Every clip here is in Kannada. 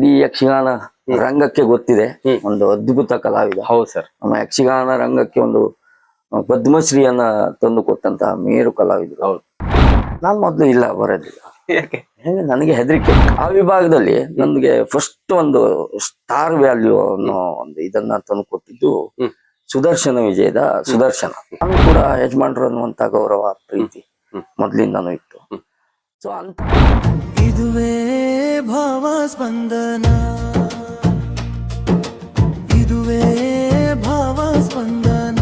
ಇಡೀ ಯಕ್ಷಗಾನ ರಂಗಕ್ಕೆ ಗೊತ್ತಿದೆ. ಒಂದು ಅದ್ಭುತ ಕಲಾವಿದ. ಹೌದು ಸರ್. ನಮ್ಮ ಯಕ್ಷಗಾನ ರಂಗಕ್ಕೆ ಒಂದು ಪದ್ಮಶ್ರೀಯನ್ನ ತಂದು ಕೊಟ್ಟಂತಹ ಮೇರು ಕಲಾವಿದರು. ಹೌದು. ನಾನು ಮೊದಲು ಇಲ್ಲ ಬರೋದಿಲ್ಲ. ನನಗೆ ಹೆದರಿಕೆ. ಆ ವಿಭಾಗದಲ್ಲಿ ನನಗೆ ಫಸ್ಟ್ ಒಂದು ಸ್ಟಾರ್ ವ್ಯಾಲ್ಯೂ ಅನ್ನೋ ಒಂದು ಇದನ್ನ ತಂದು ಕೊಟ್ಟಿದ್ದು ಸುದರ್ಶನ ವಿಜಯದ ಸುದರ್ಶನ. ನಾನು ಕೂಡ ಯಜಮಾನ್ರು ಅನ್ನುವಂತ ಗೌರವ ಪ್ರೀತಿ. ಮೊದ್ಲಿಂದನೂ ಇತ್ತು. ಸೊ ಅಂತ. ಇದುವೇ ಭಾವ ಸ್ಪಂದನ ಇದುವೇ ಭಾವ ಸ್ಪಂದನ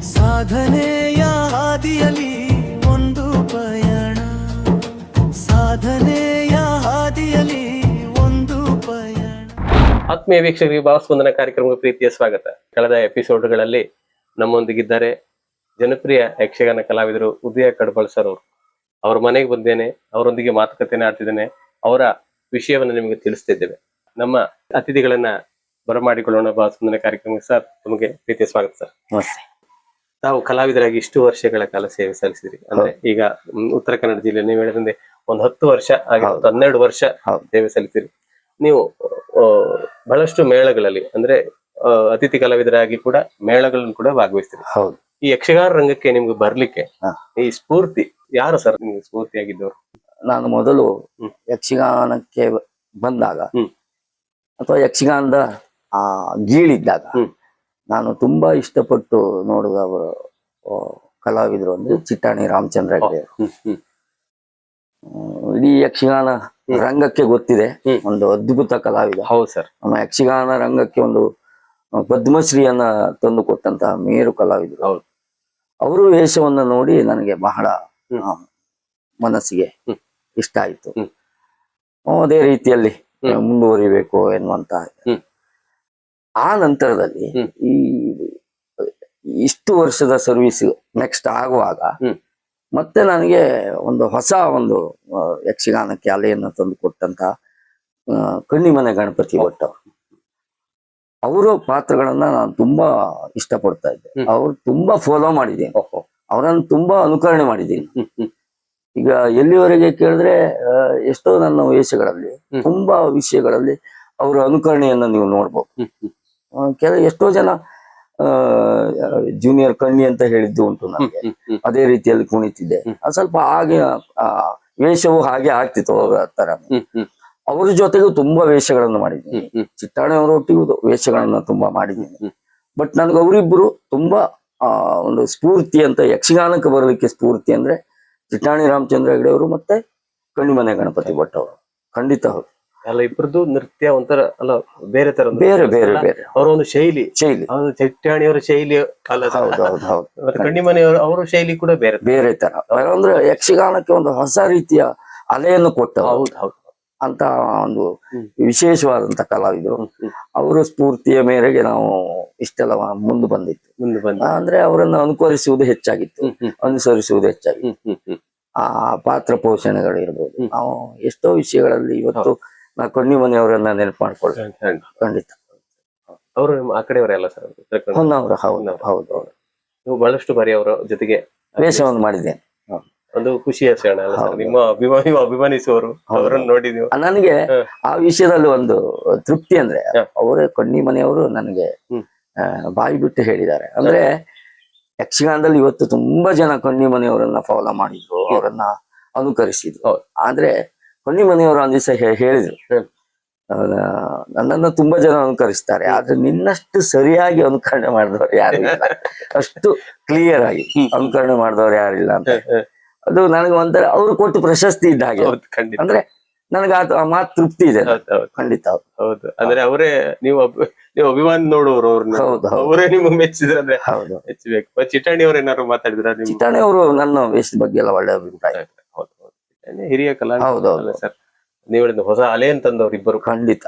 ಸಾಧನೆಯ ಹಾದಿಯಲ್ಲಿ ಒಂದು ಪಯಣ. ಸಾಧನೆಯ ಹಾದಿಯಲ್ಲಿ ಒಂದು ಪಯಣ. ಆತ್ಮೀಯ ವೀಕ್ಷಕರಿಗೆ ಭಾವಸ್ಪಂದನ ಕಾರ್ಯಕ್ರಮಕ್ಕೆ ಪ್ರೀತಿಯ ಸ್ವಾಗತ. ಕಳೆದ ಎಪಿಸೋಡ್ಗಳಲ್ಲಿ ನಮ್ಮೊಂದಿಗಿದ್ದಾರೆ ಜನಪ್ರಿಯ ಯಕ್ಷಗಾನ ಕಲಾವಿದರು ಉದಯ ಕಡಬಳ್ ಸರ್ ಅವರು. ಅವ್ರ ಮನೆಗೆ ಬಂದೇನೆ ಅವರೊಂದಿಗೆ ಮಾತುಕತೆನ ಆಡ್ತಿದ್ದೇನೆ ಅವರ ವಿಷಯವನ್ನು ನಿಮಗೆ ತಿಳಿಸ್ತಿದ್ದೇವೆ. ನಮ್ಮ ಅತಿಥಿಗಳನ್ನ ಬರಮಾಡಿಕೊಳ್ಳೋಣ ಭಾವಸ್ಪಂದನೆ ಕಾರ್ಯಕ್ರಮಕ್ಕೆ ಸರ್ ನಿಮಗೆ ಪ್ರೀತಿಯ ಸ್ವಾಗತ ಸರ್. ನಮಸ್ತೆ. ತಾವು ಕಲಾವಿದರಾಗಿ ಇಷ್ಟು ವರ್ಷಗಳ ಕಾಲ ಸೇವೆ ಸಲ್ಲಿಸಿದ್ರಿ. ಅಂದ್ರೆ ಈಗ ಉತ್ತರ ಕನ್ನಡ ಜಿಲ್ಲೆ ನೀವು ಹೇಳಿದಂತೆ ಒಂದ್ ಹತ್ತು ವರ್ಷ ಆಗಿ ಹನ್ನೆರಡು ವರ್ಷ ಸೇವೆ ಸಲ್ಲಿಸಿರಿ ನೀವು ಬಹಳಷ್ಟು ಮೇಳಗಳಲ್ಲಿ ಅಂದ್ರೆ ಅತಿಥಿ ಕಲಾವಿದರಾಗಿ ಕೂಡ ಮೇಳಗಳನ್ನು ಕೂಡ ಭಾಗವಹಿಸ್ತೀರಿ. ಹೌದು. ಈ ಯಕ್ಷಗಾನ ರಂಗಕ್ಕೆ ನಿಮ್ಗೆ ಬರ್ಲಿಕ್ಕೆ ಈ ಸ್ಫೂರ್ತಿ ಯಾರು ಸರ್ ನಿಮ್ಗೆ ಸ್ಫೂರ್ತಿಯಾಗಿದ್ದವರು? ನಾನು ಮೊದಲು ಯಕ್ಷಗಾನಕ್ಕೆ ಬಂದಾಗ ಅಥವಾ ಯಕ್ಷಗಾನದ ಆ ಗೀಳಿದ್ದಾಗ. ನಾನು ತುಂಬಾ ಇಷ್ಟಪಟ್ಟು ನೋಡುವ ಕಲಾವಿದರು ಅಂದ್ರೆ ಚಿಟ್ಟಾಣಿ ರಾಮಚಂದ್ರ ಹೆಗ್ಡೆ. ಇಡೀ ಯಕ್ಷಗಾನ ರಂಗಕ್ಕೆ ಗೊತ್ತಿದೆ. ಒಂದು ಅದ್ಭುತ ಕಲಾವಿದ. ಹೌದು ಸರ್. ನಮ್ಮ ಯಕ್ಷಗಾನ ರಂಗಕ್ಕೆ ಒಂದು ಪದ್ಮಶ್ರೀಯನ್ನ ತಂದು ಕೊಟ್ಟಂತಹ ಮೇರು ಕಲಾವಿದರು. ಹೌದು. ಅವರು ವೇಷವನ್ನ ನೋಡಿ ನನಗೆ ಬಹಳ ಮನಸ್ಸಿಗೆ ಇಷ್ಟ ಆಯ್ತು. ಅದೇ ರೀತಿಯಲ್ಲಿ ಮುಂದುವರಿಬೇಕು ಎನ್ನುವಂತ ಆ ನಂತರದಲ್ಲಿ ಈ ಇಷ್ಟು ವರ್ಷದ ಸರ್ವಿಸ್ ನೆಕ್ಸ್ಟ್ ಆಗುವಾಗ ಮತ್ತೆ ನನಗೆ ಒಂದು ಹೊಸ ಒಂದು ಯಕ್ಷಗಾನಕ್ಕೆ ಅಲೆಯನ್ನು ತಂದು ಕೊಟ್ಟಂತ ಕಣ್ಣಿಮನೆ ಗಣಪತಿ ಭಟ್ ಅವರು. ಅವರ ಪಾತ್ರಗಳನ್ನ ನಾನು ತುಂಬಾ ಇಷ್ಟಪಡ್ತಾ ಇದ್ದೆ. ಅವ್ರು ತುಂಬಾ ಫಾಲೋ ಮಾಡಿದ್ದೀನಿ. ಅವರನ್ನು ತುಂಬಾ ಅನುಕರಣೆ ಮಾಡಿದ್ದೀನಿ. ಈಗ ಎಲ್ಲಿವರೆಗೆ ಕೇಳಿದ್ರೆ ಎಷ್ಟೋ ನನ್ನ ವೇಷಗಳಲ್ಲಿ ತುಂಬಾ ವಿಷಯಗಳಲ್ಲಿ ಅವರ ಅನುಕರಣೆಯನ್ನ ನೀವು ನೋಡ್ಬೋದು. ಕೆಲ ಎಷ್ಟೋ ಜನ ಜೂನಿಯರ್ ಕಣ್ಣಿ ಅಂತ ಹೇಳಿದ್ದು ಉಂಟು ನನಗೆ ಅದೇ ರೀತಿಯಲ್ಲಿ ಕುಣಿತಿದ್ದೆ. ಸ್ವಲ್ಪ ಹಾಗೆ ವೇಷವು ಹಾಗೆ ಆಗ್ತಿತ್ತು ಅವರ ತರ ಅವ್ರ ಜೊತೆಗೂ ತುಂಬಾ ವೇಷಗಳನ್ನು ಮಾಡಿದ್ದೀನಿ. ಅವರೊಟ್ಟಿಗೂ ವೇಷಗಳನ್ನ ತುಂಬಾ ಮಾಡಿದ್ದೀನಿ. ಬಟ್ ನನ್ಗೆ ಅವರಿಬ್ಬರು ತುಂಬಾ ಆ, ಒಂದು ಸ್ಫೂರ್ತಿ ಅಂತ ಯಕ್ಷಗಾನಕ್ಕೆ ಬರಲಿಕ್ಕೆ ಸ್ಫೂರ್ತಿ ಅಂದ್ರೆ ಚಿಟ್ಟಾಣಿ ರಾಮಚಂದ್ರ ಹೆಗಡೆ ಅವರು ಮತ್ತೆ ಕಣ್ಣಿಮನೆ ಗಣಪತಿ ಭಟ್ ಅವರು. ಖಂಡಿತ ಹೌದು. ಅಲ್ಲ ಇಬ್ಬರದ್ದು ನೃತ್ಯ ಒಂಥರ ಅಲ್ಲ ಬೇರೆ ತರ ಬೇರೆ ಬೇರೆ ಬೇರೆ. ಅವರ ಒಂದು ಶೈಲಿ. ಶೈಲಿ. ಚಿಟ್ಟಾಣಿಯವರ ಶೈಲಿ ಮತ್ತೆ ಅವರ ಶೈಲಿ ಕೂಡ ಬೇರೆ ಬೇರೆ ತರ. ಅಂದ್ರೆ ಯಕ್ಷಗಾನಕ್ಕೆ ಒಂದು ಹೊಸ ರೀತಿಯ ಅಲೆಯನ್ನು ಕೊಟ್ಟ ಹೌದು ಹೌದು. ಅಂತ ಒಂದು. ವಿಶೇಷವಾದಂತ ಕಲಾವಿದರು. ಅವರ ಸ್ಫೂರ್ತಿಯ ಮೇರೆಗೆ ನಾವು ಇಷ್ಟೆಲ್ಲ ಮುಂದೆ ಬಂದಿತ್ತು. ಅಂದ್ರೆ ಅವರನ್ನು ಅನುಕರಿಸುವುದು ಹೆಚ್ಚಾಗಿತ್ತು. ಅನುಸರಿಸುವುದು ಹೆಚ್ಚಾಗಿತ್ತು. ಆ ಪಾತ್ರ ಪೋಷಣೆಗಳಿರ್ಬೋದು. ನಾವು ಎಷ್ಟೋ ವಿಷಯಗಳಲ್ಲಿ ಇವತ್ತು ನಾ ಕಣ್ಣಿ ಮನೆಯವರನ್ನ ನೆನಪು ಮಾಡ್ಕೊಳ್ತೇನೆ ಖಂಡಿತ. ಅವರು ಆ ಕಡೆಯವರೆಲ್ಲ ಸರ್? ಹೊನ್ನವರು. ಹೌದು ಹೌದು. ನೀವು ಬಹಳಷ್ಟು ಬಾರಿ ಅವರ ಜೊತೆಗೆ ವೇಷವನ್ನು ಮಾಡಿದ್ದೇನೆ. ಒಂದು ಖುಷಿಯ ಕ್ಷಣ ಅಲ್ಲ ಸರ್ ನಿಮ್ಮ ಅಭಿಮಾನಿ ಅಭಿಮಾನಿಸುವವರು ಅವರನ್ನು ನೋಡಿದೀವಿ? ನನಗೆ ಆ ವಿಷಯದಲ್ಲಿ ಒಂದು ತೃಪ್ತಿ ಅಂದ್ರೆ. ಅವರೇ ಕಣ್ಣಿ ಮನೆಯವರು ನನಗೆ ಬಾಯಿ ಬಿಟ್ಟು ಹೇಳಿದ್ದಾರೆ. ಅಂದ್ರೆ ಯಕ್ಷಗಾನದಲ್ಲಿ ಇವತ್ತು ತುಂಬಾ ಜನ ಕಣ್ಣಿ ಮನೆಯವರನ್ನ ಫಾಲೋ ಮಾಡಿದ್ರು ಅವರನ್ನ ಅನುಕರಿಸಿದ್ರು. ಆದ್ರೆ ಕಣ್ಣಿ ಮನೆಯವರು ಒಂದ್ ದಿವಸ ಹೇಳಿದ್ರು. ನನ್ನನ್ನು ತುಂಬಾ ಜನ ಅನುಕರಿಸ್ತಾರೆ ಆದ್ರೆ ನಿನ್ನಷ್ಟು ಸರಿಯಾಗಿ ಅನುಕರಣೆ ಮಾಡಿದವರು ಯಾರಿಲ್ಲ ಅಷ್ಟು ಕ್ಲಿಯರ್ ಆಗಿ. ಅನುಕರಣೆ ಮಾಡಿದವರು ಯಾರಿಲ್ಲ ಅಂತ. ಅದು ನನಗೆ ಒಂಥರ ಅವ್ರು ಕೊಟ್ಟು ಪ್ರಶಸ್ತಿ ಇದ್ದ ಹಾಗೆ. ಅಂದ್ರೆ ನನಗೆ ಆ- ಮಾತು ತೃಪ್ತಿ ಇದೆ. ಖಂಡಿತ ಹೌದು. ಅಂದ್ರೆ ಅವರೇ ನೀವು ನೀವು ಅಭಿಮಾನಿ ನೋಡುವವರು ಅವ್ರನ್ನ. ಅವರೇ ನಿಮಗೆ ಮೆಚ್ಚಿದ್ರೆ ಅಂದ್ರೆ ಹೌದು. ಮೆಚ್ಚಬೇಕು ಚಿಟಾಣಿ ಅವ್ರು ಏನಾದ್ರು ಮಾತಾಡಿದ್ರ ಚಿಟಾಣಿ ಅವರು ನನ್ನ ವೇಸ್ಟ್ ಬಗ್ಗೆ ಎಲ್ಲ ಒಳ್ಳೆ ಅಭಿಪ್ರಾಯ. ಹಿರಿಯ ಕಲಾ. ಸರ್. ನೀವು ಹೇಳಿದ ಹೊಸ ಅಲೆ ಅಂತಂದವ್ರು ಇಬ್ಬರು. ಖಂಡಿತ.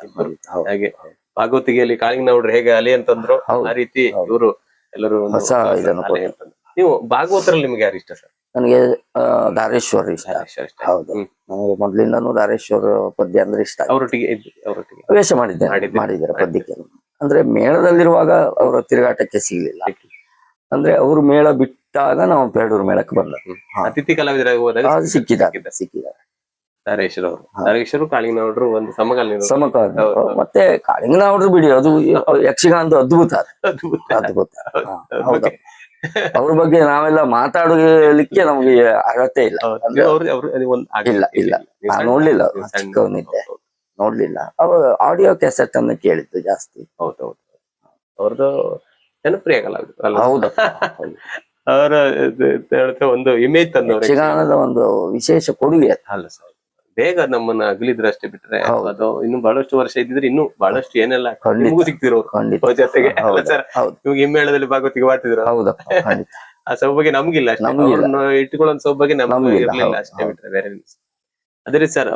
ಹಾಗೆ ಭಾಗವತಿಗೆಯಲ್ಲಿ ಕಾಳಿಂಗ್ ನೋಡ್ರಿ ಹೇಗೆ ಅಲೆ ಅಂತಂದ್ರು ಆ ರೀತಿ. ಇವರು ಎಲ್ಲರೂ ಹೊಸ ಇದನ್ನು. ನೀವು ಭಾಗವತರಲ್ಲಿ ನಿಮ್ಗೆ ಯಾರು ಇಷ್ಟ ಸರ್? ನನಗೆ ಧಾರೇಶ್ವರ್ ಇಷ್ಟ. ಇಷ್ಟ. ಹೌದು. ಹ್ಮ್. ನನಗೆ ಮೊದ್ಲಿಂದಾನು ಪದ್ಯ ಅಂದ್ರೆ ಇಷ್ಟ ಅವರೊಟ್ಟಿಗೆ ಇದ್ರಿ ಅವರೊಟ್ಟಿಗೆ. ವೇಷ ಮಾಡಿದ್ದೇನೆ ಮಾಡಿದ್ದೀರಿ. ಮಾಡಿದ್ದಾರೆ ಪದ್ಯಕ್ಕೆ. ಅಂದ್ರೆ ಮೇಳದಲ್ಲಿರುವಾಗ ಅವರ ತಿರುಗಾಟಕ್ಕೆ ಸಿಗ್ಲಿಲ್ಲ. ಅಂದ್ರೆ ಅವರು ಮೇಳ ಬಿಟ್ಟಾಗ ನಾವು ಪೇಡೂರು ಮೇಳಕ್ಕೆ ಬಂದ ಹ್ಮ್. ಅತಿಥಿ ಕಲಾವಿದರಾಗಿ ಹೋದಾಗ ಅದು ಸಿಕ್ಕಿದ್ದಾರೆ ಸಿಕ್ಕಿದ್ದಾರೆ. ಧಾರೇಶ್ವರ ಅವರು. ಧಾರೇಶ್ವರು ಕಾಳಿಂಗನವರು ಒಂದು ಸಮಕಾಲೀನ. ಸಮಕಾಲ ಹೌದು. ಮತ್ತೆ ಕಾಳಿಂಗನ ಬಿಡಿ ಅದು ಯಕ್ಷಗಾನದ ಅದ್ಭುತ ಅದು. ಅದ್ಭುತ. ಅದ್ಭುತ. ಹಾ, ಹೌದು. ಅವ್ರ ಬಗ್ಗೆ ನಾವೆಲ್ಲ ಮಾತಾಡಲಿಕ್ಕೆ ನಮ್ಗೆ ಅಗತ್ಯ ಇಲ್ಲ. ಇಲ್ಲ, ಇಲ್ಲ. ನಾನು ನೋಡ್ಲಿಲ್ಲ, ಚಿಕ್ಕವನಿದ್ದೆ. ನೋಡ್ಲಿಲ್ಲ. ಅವ್ರ ಆಡಿಯೋ ಕ್ಯಾಸೆಟ್ ಅನ್ನ ಕೇಳಿದ್ದು ಜಾಸ್ತಿ. ಹೌದು ಹೌದು. ಅವ್ರದ್ದು ಜನಪ್ರಿಯ ಕಲಾವಿದರು ಹೌದು. ಅವರ ಒಂದು ಇಮೇಜ್ ತಂದವರು. ಯಕ್ಷಗಾನದ ಒಂದು ವಿಶೇಷ ಕೊಡುಗೆ ಅಲ್ಲ ಸರ್. ಬೇಗ ನಮ್ಮನ್ನ ಅಗಲಿದ್ರೆ ಅಷ್ಟೇ ಬಿಟ್ರೆ ಅದು ಇನ್ನು ಬಹಳಷ್ಟು ವರ್ಷ ಇದ್ದಿದ್ರೆ ಇನ್ನು ಬಹಳಷ್ಟು ಏನೆಲ್ಲ. ನಿಮಗೂ ಸಿಗ್ತಿರೋರು ಜೊತೆಗೆ. ಇವಾಗ ಹಿಮ್ಮೇಳದಲ್ಲಿ ಭಾಗವತಿಗೆ ಮಾಡ್ತಿದ್ರು ಆ ಸೌಭಾಗ್ಯ ನಮ್ಗಿಲ್ಲ ಅಷ್ಟೇ. ಇಟ್ಟುಕೊಳ್ಳೋ ಸೌಭಾಗ್ಯ ನಮ್ಗೆ ಇರ್ಲಿಲ್ಲ ಅಷ್ಟೇ. ಬಿಟ್ರೆ ಬೇರೆ. ಅದೇ ಸರ್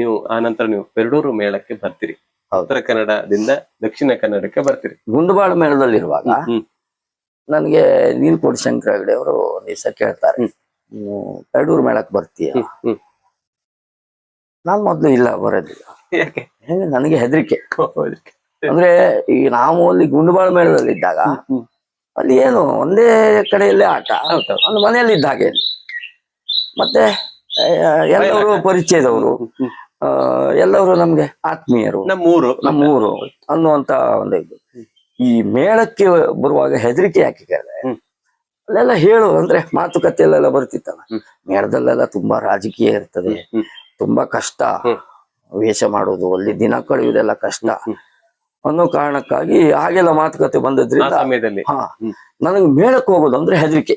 ನೀವು ಆ ನಂತರ ನೀವು ಪೆರಡೂರು ಮೇಳಕ್ಕೆ ಬರ್ತೀರಿ. ಉತ್ತರ ಕನ್ನಡದಿಂದ ದಕ್ಷಿಣ ಕನ್ನಡಕ್ಕೆ ಬರ್ತೀರಿ. ಗುಂಡುಬಾಳ ಮೇಳದಲ್ಲಿರುವಾಗ ಹ್ಮ್ ನನಗೆ ನೀಲ್ಕೋಡಿ ಶಂಕರ ಅವರು ಒಂದ್ ದಿವಸ ಕೇಳ್ತಾರೆ ಪೆರಡೂರು ಮೇಳಕ್ಕೆ ಬರ್ತೀಯ? ನಾನ್ ಮೊದ್ಲು ಇಲ್ಲ ಬರೋದಿಲ್ಲ ಹೆಂಗೆ ನನಗೆ ಹೆದರಿಕೆ. ಹೌದು. ಅಂದ್ರೆ ಈ ನಾವು ಅಲ್ಲಿ ಗುಂಡುಬಾಳ ಮೇಳದಲ್ಲಿ ಇದ್ದಾಗ ಅಲ್ಲಿ ಏನು ಒಂದೇ ಕಡೆಯಲ್ಲೇ ಆಟ. ಒಂದು ಮನೆಯಲ್ಲಿ ಇದ್ದ ಹಾಗೆ. ಮತ್ತೆ ಎಲ್ಲರು ಪರಿಚಯದವರು. ಎಲ್ಲರೂ ನಮ್ಗೆ ಆತ್ಮೀಯರು. ನಮ್ಮೂರು. ನಮ್ಮೂರು ಅನ್ನುವಂತ ಒಂದು ಇದು. ಈ ಮೇಳಕ್ಕೆ ಬರುವಾಗ ಹೆದರಿಕೆ ಹಾಕಿದ್ದಾರೆ. ಅಲ್ಲೆಲ್ಲ ಹೇಳು ಅಂದ್ರೆ ಮಾತುಕತೆಯಲ್ಲೆಲ್ಲ ಬರ್ತಿತ್ತಲ್ಲ. ಮೇಳದಲ್ಲೆಲ್ಲ ತುಂಬಾ ರಾಜಕೀಯ ಇರ್ತದೆ. ತುಂಬಾ ಕಷ್ಟ. ವೇಷ ಮಾಡೋದು ಅಲ್ಲಿ ದಿನ ಕಳೆಯುವುದೆಲ್ಲ ಕಷ್ಟ. ಅನ್ನೋ ಕಾರಣಕ್ಕಾಗಿ ಹಾಗೆಲ್ಲ ಮಾತುಕತೆ ಬಂದದ್ರಿಂದ ಸಮಯದಲ್ಲಿ. ನನಗೆ ಮೇಳಕ್ಕೆ ಹೋಗೋದು ಅಂದ್ರೆ ಹೆದರಿಕೆ.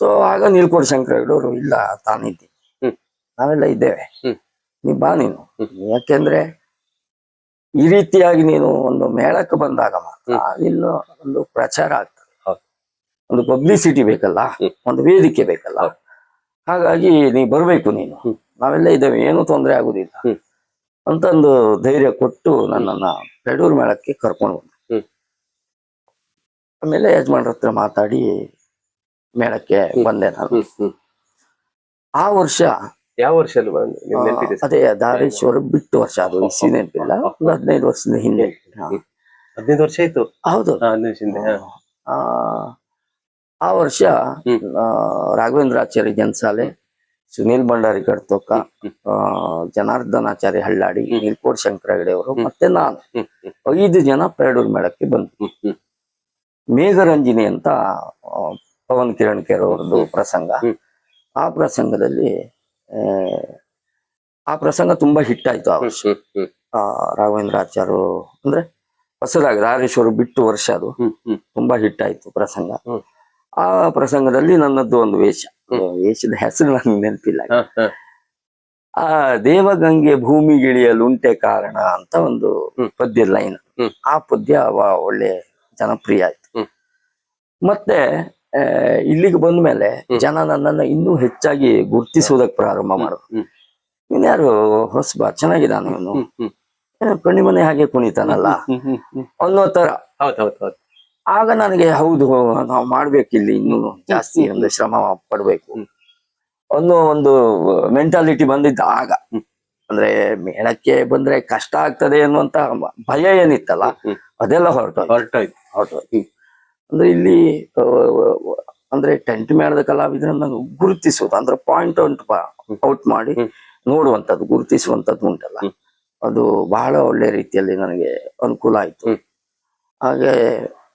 ಸೊ ಆಗ ನೀಲ್ಕೋಡ್ ಶಂಕರ ಹೆಗಡೆಯವರು ಇಲ್ಲ ತಾನಿದ್ದಿ. ನಾವೆಲ್ಲ ಇದ್ದೇವೆ. ನೀ ಬಾ ನೀನು. ಯಾಕೆಂದ್ರೆ ಈ ರೀತಿಯಾಗಿ ನೀನು ಒಂದು ಮೇಳಕ್ಕೆ ಬಂದಾಗ ಮಾತ್ರ ಇಲ್ಲ ಒಂದು ಪ್ರಚಾರ ಆಗ್ತದೆ. ಒಂದು ಪಬ್ಲಿಸಿಟಿ ಬೇಕಲ್ಲ. ಒಂದು ವೇದಿಕೆ ಬೇಕಲ್ಲ. ಹಾಗಾಗಿ ನೀ ಬರ್ಬೇಕು ನೀನು. ನಾವೆಲ್ಲ ಇದ್ದೇವೆ ಏನು ತೊಂದರೆ ಆಗುದಿಲ್ಲ. ಅಂತಂದು ಅಂತ ಒಂದು ಧೈರ್ಯ ಕೊಟ್ಟು ನನ್ನನ್ನ ಪೆಡೂರ್ ಮೇಳಕ್ಕೆ ಕರ್ಕೊಂಡು ಬಂದ. ಆಮೇಲೆ ಯಜಮಾನ್ರ ಹತ್ರ ಮಾತಾಡಿ ಮೇಳಕ್ಕೆ ಬಂದೆ ನಾನು. ಆ ವರ್ಷ ಯಾವ ವರ್ಷ ಅದೇ ದಾರೇಶ್ವರ ಬಿಟ್ಟು ವರ್ಷ ಅದು ಇಸಿ ನೆನಪಿಲ್ಲ. ಒಂದು ಹದಿನೈದು ವರ್ಷದ ಹಿಂದೆ. ಹದಿನೈದು ವರ್ಷ ಆಯ್ತು? ಹೌದು. ಹದಿನೈದು ಹಿಂದೆ ಆ, ಆ ವರ್ಷ ರಾಘವೇಂದ್ರಾಚಾರ್ಯ ಜನ್ಸಾಲೆ ಸುನೀಲ್ ಭಂಡಾರಿ ಕಡ್ತೋಕ ಹ್ಮ್. ಆ, ಜನಾರ್ದನಾಚಾರ್ಯ ಹಳ್ಳಾಡಿ. ನೀಲ್ಕೋಟ್ ಶಂಕರ ಅವರು ಮತ್ತೆ ನಾನು. ಐದು ಜನ ಪೆರಡೂರ್ ಮೇಳಕ್ಕೆ ಬಂದು ಹ್ಮ್, ಹ್ಮ್. ಮೇಘರಂಜಿನಿ ಅಂತ ಪವನ್ ಕಿರಣ್ ಕೇರ್ ಅವರದ್ದು ಪ್ರಸಂಗ. ಆ ಪ್ರಸಂಗದಲ್ಲಿ ಆ, ಪ್ರಸಂಗ ತುಂಬಾ ಹಿಟ್ ಆಯ್ತು ಆ ವರ್ಷ. ರಾಘವೇಂದ್ರ ಆಚಾರ್ಯ ಅಂದ್ರೆ ಹೊಸದಾಗಿ ರಾಜೇಶ್ವರ ಬಿಟ್ಟು ವರ್ಷ ಅದು. ತುಂಬಾ ಹಿಟ್ ಆಯ್ತು ಪ್ರಸಂಗ. ಆ ಪ್ರಸಂಗದಲ್ಲಿ ನನ್ನದ್ದು ಒಂದು ವೇಷ. ವೇಷದ ಹೆಸರು ನನಗೆ ನೆನಪಿಲ್ಲ. ಆ ದೇವಗಂಗೆ ಭೂಮಿಗಿಳಿಯಲುಂಟೆ ಕಾರಣ ಅಂತ ಒಂದು. ಪದ್ಯ ಲೈನ್. ಆ ಪದ್ಯ ಒಳ್ಳೆ ಜನಪ್ರಿಯ ಆಯ್ತು ಮತ್ತೆ ಇಲ್ಲಿಗೆ ಬಂದ್ಮೇಲೆ ಮೇಲೆ ಜನ ನನ್ನನ್ನು ಇನ್ನೂ ಹೆಚ್ಚಾಗಿ ಗುರ್ತಿಸುವುದಕ್ಕೆ ಪ್ರಾರಂಭ ಮಾಡುದು ಇನ್ಯಾರು ಹೊಸಬ ಚೆನ್ನಾಗಿದ್ದಾನೆ ಇವನು ಹ್ಮ್, ಹ್ಮ್. ಕಣ್ಣಿ ಮನೆ ಹಾಗೆ ಕುಣಿತಾನಲ್ಲ. ಅನ್ನೋ ತರ ಹೌದು ಹೌದು ಹೌದು ಆಗ ನನಗೆ ಹೌದು ನಾವು ಮಾಡ್ಬೇಕು ಇಲ್ಲಿ ಇನ್ನೂ ಜಾಸ್ತಿ ಒಂದು ಶ್ರಮ ಪಡ್ಬೇಕು. ಅನ್ನೋ ಒಂದು ಮೆಂಟಾಲಿಟಿ ಬಂದಿದ್ದ ಆಗ. ಅಂದ್ರೆ ಮೇಳಕ್ಕೆ ಬಂದ್ರೆ ಕಷ್ಟ ಆಗ್ತದೆ ಅನ್ನುವಂತ ಭಯ ಏನಿತ್ತಲ್ಲ. ಅದೆಲ್ಲ ಹೊರಟೋಯ್ತು. ಹೊರಟೋಯ್ತು. ಹೊರಟೋಯ್ತು. ಅಂದ್ರೆ ಇಲ್ಲಿ ಅಂದ್ರೆ ಟೆಂಟ್ ಮೇಳದ ಕಲಾವಿದರನ್ನ ಗುರುತಿಸುವುದು ಅಂದ್ರೆ ಪಾಯಿಂಟ್ ಔಟ್ ಔಟ್ ಮಾಡಿ ನೋಡುವಂತದ್ದು ನೋಡುವಂಥದ್ದು ಗುರುತಿಸುವಂಥದ್ದು ಉಂಟಲ್ಲ. ಅದು ಬಹಳ ಒಳ್ಳೆ ರೀತಿಯಲ್ಲಿ ನನಗೆ ಅನುಕೂಲ ಆಯ್ತು. ಹಾಗೆ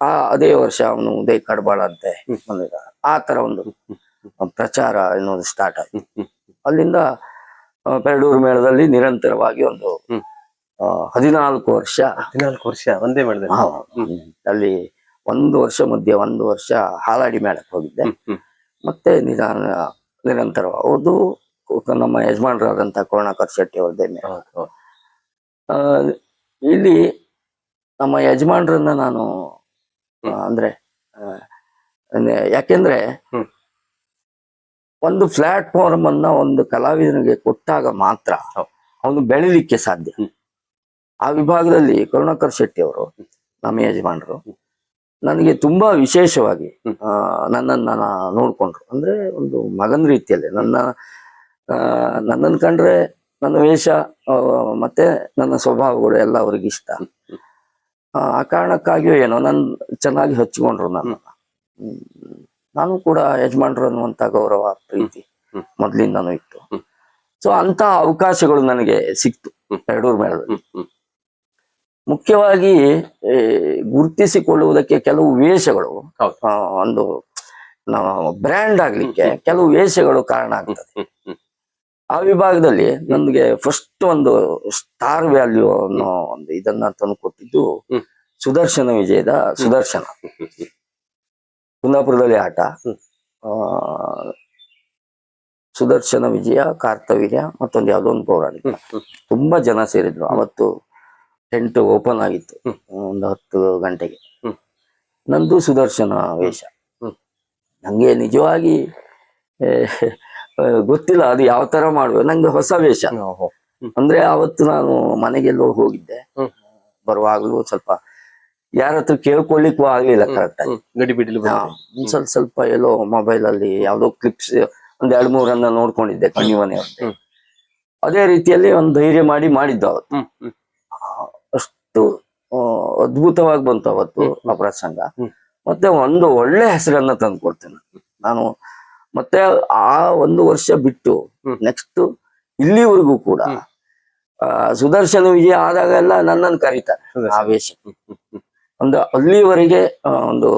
ಆ ಅದೇ ವರ್ಷ ಅವನು ಉದಯ್ ಕಡ್ಬಾಳ ಅಂತ. ಬಂದಿದ್ದ. ಆ ತರ ಒಂದು ಪ್ರಚಾರ ಅನ್ನೋದು ಸ್ಟಾರ್ಟ್ ಆಯ್ತು. ಅಲ್ಲಿಂದ ಪೆರಡೂರು ಮೇಳದಲ್ಲಿ ನಿರಂತರವಾಗಿ ಒಂದು ಹದಿನಾಲ್ಕು ವರ್ಷ. ಹದಿನಾಲ್ಕು ವರ್ಷ ಒಂದೇ ಆ, ಅಲ್ಲಿ ಒಂದು ವರ್ಷ ಮಧ್ಯೆ ಒಂದು ವರ್ಷ ಹಾಲಾಡಿ ಮೇಳಕ್ಕೆ ಹೋಗಿದ್ದೆ. ಮತ್ತೆ ನಿಧಾನ ನಿರಂತರ. ಅದು ನಮ್ಮ ಯಜಮಾನರಾದಂತಹ ಕರುಣಾಕರ್ ಶೆಟ್ಟಿ ಅವ್ರದ್ದೇ ಮೇಲೆ ಆ, ಇಲ್ಲಿ ನಮ್ಮ ಯಜಮಾನರನ್ನ ನಾನು ಅಂದ್ರೆ ಯಾಕೆಂದ್ರೆ. ಒಂದು ಪ್ಲಾಟ್ಫಾರ್ಮ್ ಅನ್ನ ಒಂದು ಕಲಾವಿದನಿಗೆ ಕೊಟ್ಟಾಗ ಮಾತ್ರ. ಅವನು ಬೆಳಿಲಿಕ್ಕೆ ಸಾಧ್ಯ. ಆ ವಿಭಾಗದಲ್ಲಿ ಕರುಣಾಕರ್ ಶೆಟ್ಟಿ ಅವರು ನಮ್ಮ ಯಜಮಾನರು. ನನಗೆ ತುಂಬಾ ವಿಶೇಷವಾಗಿ ನನ್ನನ್ನು ನೋಡ್ಕೊಂಡ್ರು. ಅಂದ್ರೆ ಒಂದು ಮಗನ ರೀತಿಯಲ್ಲಿ ನನ್ನ ನನ್ನನ್ನು ಕಂಡ್ರೆ ನನ್ನ ವೇಷ ಮತ್ತೆ ನನ್ನ ಸ್ವಭಾವಗಳು ಎಲ್ಲ ಅವ್ರಿಗೆ ಇಷ್ಟ ಆ ಕಾರಣಕ್ಕಾಗಿಯೂ ಏನೋ ನನ್ ಚೆನ್ನಾಗಿ ಹಚ್ಕೊಂಡ್ರು ನನ್ನ. ನಾನು ಕೂಡ ಯಜಮಾನ್ರು ಅನ್ನುವಂತ ಗೌರವ ಪ್ರೀತಿ. ಮೊದ್ಲಿಂದನೂ ಇತ್ತು. ಸೊ ಅಂತ ಅವಕಾಶಗಳು ನನಗೆ ಸಿಕ್ತು ಎರಡೂರ್ ಹ್ಮ್. ಮುಖ್ಯವಾಗಿ ಗುರುತಿಸಿಕೊಳ್ಳುವುದಕ್ಕೆ ಕೆಲವು ವೇಷಗಳು ಒಂದು ನಾವು ಬ್ರ್ಯಾಂಡ್ ಆಗ್ಲಿಕ್ಕೆ ಕೆಲವು ವೇಷಗಳು ಕಾರಣ ಆಗ್ತದೆ. ಆ ವಿಭಾಗದಲ್ಲಿ ನನ್ಗೆ ಫಸ್ಟ್ ಒಂದು ಸ್ಟಾರ್ ವ್ಯಾಲ್ಯೂ ಅನ್ನೋ ಒಂದು ಇದನ್ನ ತಂದು ಕೊಟ್ಟಿದ್ದು ಸುದರ್ಶನ ವಿಜಯದ ಸುದರ್ಶನ. ಕುಂದಾಪುರದಲ್ಲಿ ಆಟ. ಆ, ಸುದರ್ಶನ ವಿಜಯ ಕಾರ್ತವೀರ್ಯ ಮತ್ತೊಂದು ಯಾವುದೋ ಒಂದು ಪೌರಾಣಿಕ. ತುಂಬಾ ಜನ ಸೇರಿದ್ರು. ಅವತ್ತು ಟೆಂಟ್ ಓಪನ್ ಆಗಿತ್ತು. ಒಂದು ಹತ್ತು ಗಂಟೆಗೆ. ನಂದು ಸುದರ್ಶನ ವೇಷ. ನಂಗೆ ನಿಜವಾಗಿ ಗೊತ್ತಿಲ್ಲ ಅದು ಯಾವ ತರ ಮಾಡ್ಬೇಕು ನಂಗೆ ಹೊಸ ವೇಷ. ಅಂದ್ರೆ ಅವತ್ತು ನಾನು ಮನೆಗೆಲ್ಲೋ ಹೋಗಿದ್ದೆ. ಬರುವಾಗ್ಲೂ ಸ್ವಲ್ಪ ಯಾರ ಹತ್ರ ಕೇಳ್ಕೊಳ್ಳಿಕ್ಕೂ ಆಗ್ಲಿಲ್ಲ ಕರೆಕ್ಟ್ ಆಗಿ. ಸ್ವಲ್ಪ ಸ್ವಲ್ಪ ಎಲ್ಲೋ ಮೊಬೈಲ್ ಅಲ್ಲಿ ಯಾವ್ದೋ ಕ್ಲಿಪ್ಸ್ ಒಂದ್ ಎರಡ್ ಮೂರನ್ನ ನೋಡ್ಕೊಂಡಿದ್ದೆ ಕಣ್ಣಿ ಮನೆಯವ್ರದ್ದು ಅದೇ ರೀತಿಯಲ್ಲಿ ಒಂದ್ ಧೈರ್ಯ ಮಾಡಿ ಮಾಡಿದ್ದು ಅವತ್ತು. ಅಷ್ಟು ಅದ್ಭುತವಾಗಿ ಬಂತು ಅವತ್ತು. ಆ ಪ್ರಸಂಗ. ಮತ್ತೆ ಒಂದು ಒಳ್ಳೆ ಹೆಸರನ್ನ ತಂದ್ಕೊಡ್ತೇನೆ ನಾನು. ಮತ್ತೆ ಆ ಒಂದು ವರ್ಷ ಬಿಟ್ಟು. ನೆಕ್ಸ್ಟ್ ಇಲ್ಲಿವರೆಗೂ ಕೂಡ ಸುದರ್ಶನ ವಿಜಯ ಆದಾಗೆಲ್ಲ ನನ್ನನ್ನು ಕರೀತಾರೆ. ಆ ವೇಷ ಹ್ಮ್ ಹ್ಮ್ ಹ್ಮ್ ಒಂದು ಅಲ್ಲಿವರೆಗೆ ಒಂದು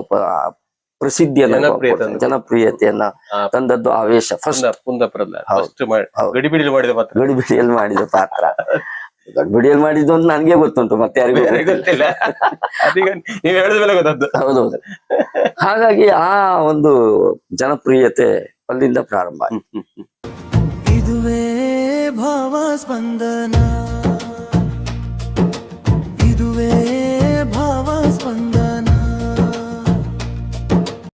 ಪ್ರಸಿದ್ಧಿಯನ್ನ ಜನಪ್ರಿಯತೆ ಜನಪ್ರಿಯತೆಯನ್ನ ತಂದದ್ದು ಆ ವೇಷ ಫಸ್ಟ್ ಕುಂದ ಕುಂದಾಪುರದ ಹೌದು. ಫಸ್ಟ್ ಮಾಡಿ ಹೌದು. ಗಡಿ ಬಿಡಿಲಿ ಮಾಡಿದ ಪಾತ್ರ. ಗಡಿಬಿಡಿಯಲ್ಲಿ ಬಿಡಿಯಲ್ಲಿ ಮಾಡಿದ್ದು ಅಂತ ನನ್ಗೆ ಗೊತ್ತುಂಟು ಮತ್ತೆ ಯಾರಿಗೂ ಗೊತ್ತಿಲ್ಲ. ಅದೀಗ ನೀವು ಹೇಳಿದ ಮೇಲೆ ಗೊತ್ತದ್ದು ಹೌದೌದು ಹಾಗಾಗಿ ಆ ಒಂದು ಜನಪ್ರಿಯತೆ ಅಲ್ಲಿಂದ ಪ್ರಾರಂಭ ಇದುವೇ ಭಾವ ಸ್ಪಂದನ. ಇದುವೇ ಭಾವ ಸ್ಪಂದನ.